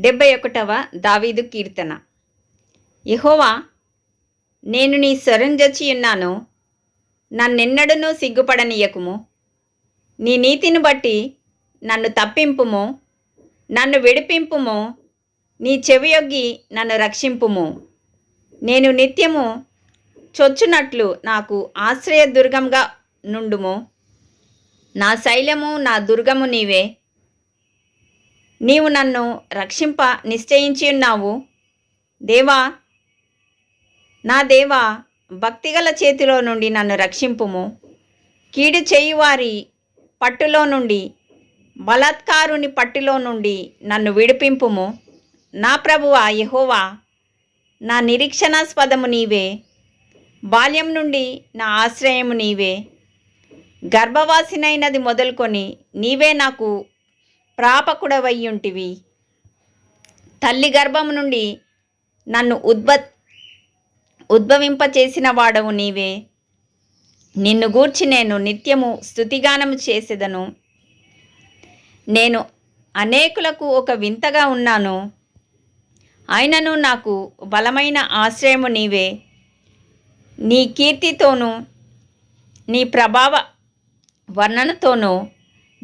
డెబ్బై ఒకటవ దావీదు కీర్తన. యహోవా నేను నీ స్వరంజచి ఉన్నాను. నన్నెన్నడనూ సిగ్గుపడనీయకుము. నీ నీతిని బట్టి నన్ను తప్పింపుము. నన్ను విడిపింపుము. నీ చెవియొగ్గి నన్ను రక్షింపుము. నేను నిత్యము చొచ్చునట్లు నాకు ఆశ్రయ దుర్గంగా నుండుము. నా శైలము నా దుర్గము నీవే. నీవు నన్ను రక్షింప నిశ్చయించి ఉన్నావు. దేవా నా దేవా భక్తిగల చేతిలో నుండి నన్ను రక్షింపుము. కీడు చేయువారి పట్టులో నుండి బలాత్కారుని పట్టులో నుండి నన్ను విడిపింపుము. నా ప్రభువా యహోవా నా నిరీక్షణాస్పదము నీవే. బాల్యం నుండి నా ఆశ్రయము నీవే. గర్భవాసినైనది మొదలుకొని నీవే నాకు ప్రాపకుడవయ్యుంటివి. తల్లి గర్భము నుండి నన్ను ఉద్భ ఉద్భవింపచేసిన వాడవు నీవే. నిన్ను గూర్చి నేను నిత్యము స్థుతిగానము చేసేదను. నేను అనేకులకు ఒక వింతగా ఉన్నాను. అయినను నాకు బలమైన ఆశ్రయము నీవే. నీ కీర్తితోనూ నీ ప్రభావ వర్ణనతోనూ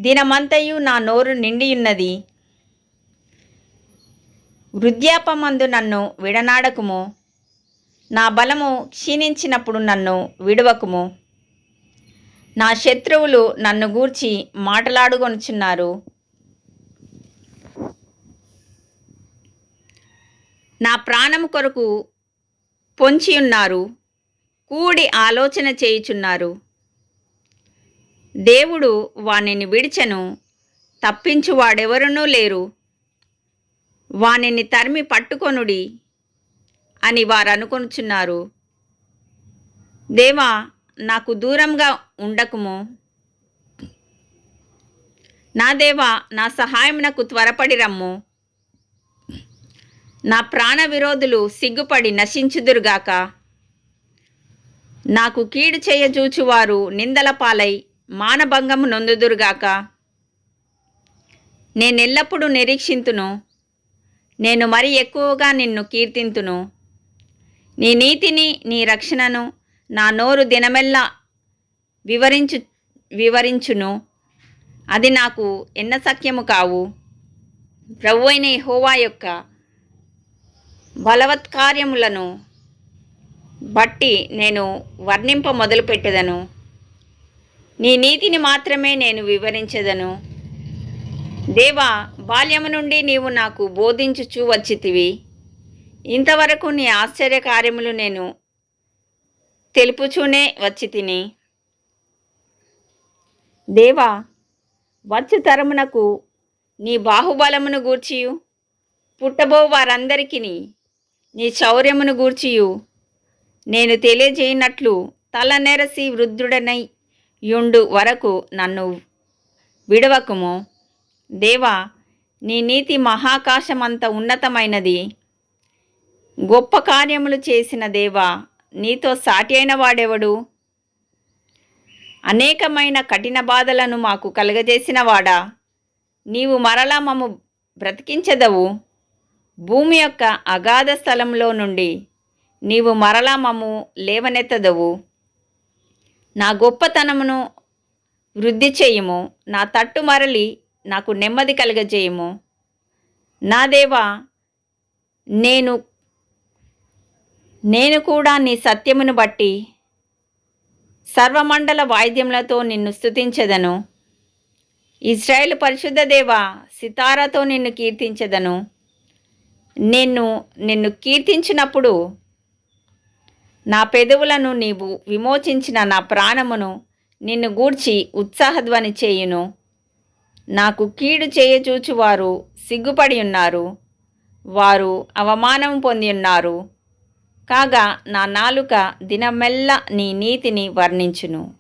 దినమంతయు నా నోరు నిండియున్నది. వృద్ధాపమందు నన్ను విడనాడకుము. నా బలము క్షీణించినప్పుడు నన్ను విడవకుము. నా శత్రువులు నన్ను గూర్చి మాటలాడుకొనుచున్నారు. నా ప్రాణము కొరకు పొంచి ఉన్నారు కూడి ఆలోచన చేయుచున్నారు. దేవుడు వానిని విడిచెను తప్పించువాడెవరునూ లేరు. వానిని తరిమి పట్టుకొనుడి అని వారు అనుకొనుచున్నారు దేవా నాకు దూరంగా ఉండకుము. నా దేవా నా సహాయం నాకు త్వరపడి రమ్ము. నా ప్రాణ విరోధులు సిగ్గుపడి నశించుదురుగాక. నాకు కీడు చేయజూచువారు నిందల పాలై మానభంగము నొందుదురుగాక. నేనెల్లప్పుడూ నిరీక్షింతును. నేను మరి ఎక్కువగా నిన్ను కీర్తింతును. నీ నీతిని నీ రక్షణను నా నోరు దినమెల్లా వివరించు వివరించును. అది నాకు ఎన్న సఖ్యము కావు. ప్రభు అయిన యొక్క బలవత్కార్యములను బట్టి నేను వర్ణింప మొదలుపెట్టెదను. నీ నీతిని మాత్రమే నేను వివరించదను. దేవా బాల్యము నుండి నీవు నాకు బోధించుచూ వచ్చితివి. ఇంతవరకు నీ ఆశ్చర్య కార్యములు నేను తెలుపుచూనే వచ్చి తిని దేవా వచ్చు తరమునకు నీ బాహుబలమును గూర్చియు. పుట్టబో వారందరికీ నీ శౌర్యమును గూర్చియు. నేను తెలియజేయనట్లు తల నెరసి వృద్ధుడనై యుండు వరకు నన్ను విడవకుము. దేవా నీ నీతి మహాకాశమంత ఉన్నతమైనది. గొప్ప కార్యములు చేసిన దేవా నీతో సాటి అయిన వాడెవడు? అనేకమైన కఠిన బాధలను మాకు కలుగజేసిన వాడా? నీవు మరలా మమ్ము బ్రతికించదవు. భూమి యొక్క అగాధ స్థలంలో నుండి నీవు మరలా మమ్ము లేవనెత్తదవు. నా గొప్పతనమును వృద్ధి చేయుము నా తట్టు మరలి నాకు నెమ్మది కలగజేయము. నా దేవా నేను నేను కూడా నీ సత్యమును బట్టి సర్వమండల వాయిద్యములతో నిన్ను స్తుతించెదను. ఇజ్రాయేల్ పరిశుద్ధ దేవ సితారాతో నిన్ను కీర్తించెదను. నిన్ను నిన్ను కీర్తించినప్పుడు నా పెదవులను నీవు విమోచించిన నా ప్రాణమును నిన్ను గూర్చి ఉత్సాహధ్వని చేయును. నాకు కీడు చేయచూచువారు సిగ్గుపడి ఉన్నారు. వారు అవమానం పొంది ఉన్నారు. కాగా నా నాలుక దినమెల్ల నీ నీతిని వర్ణించును.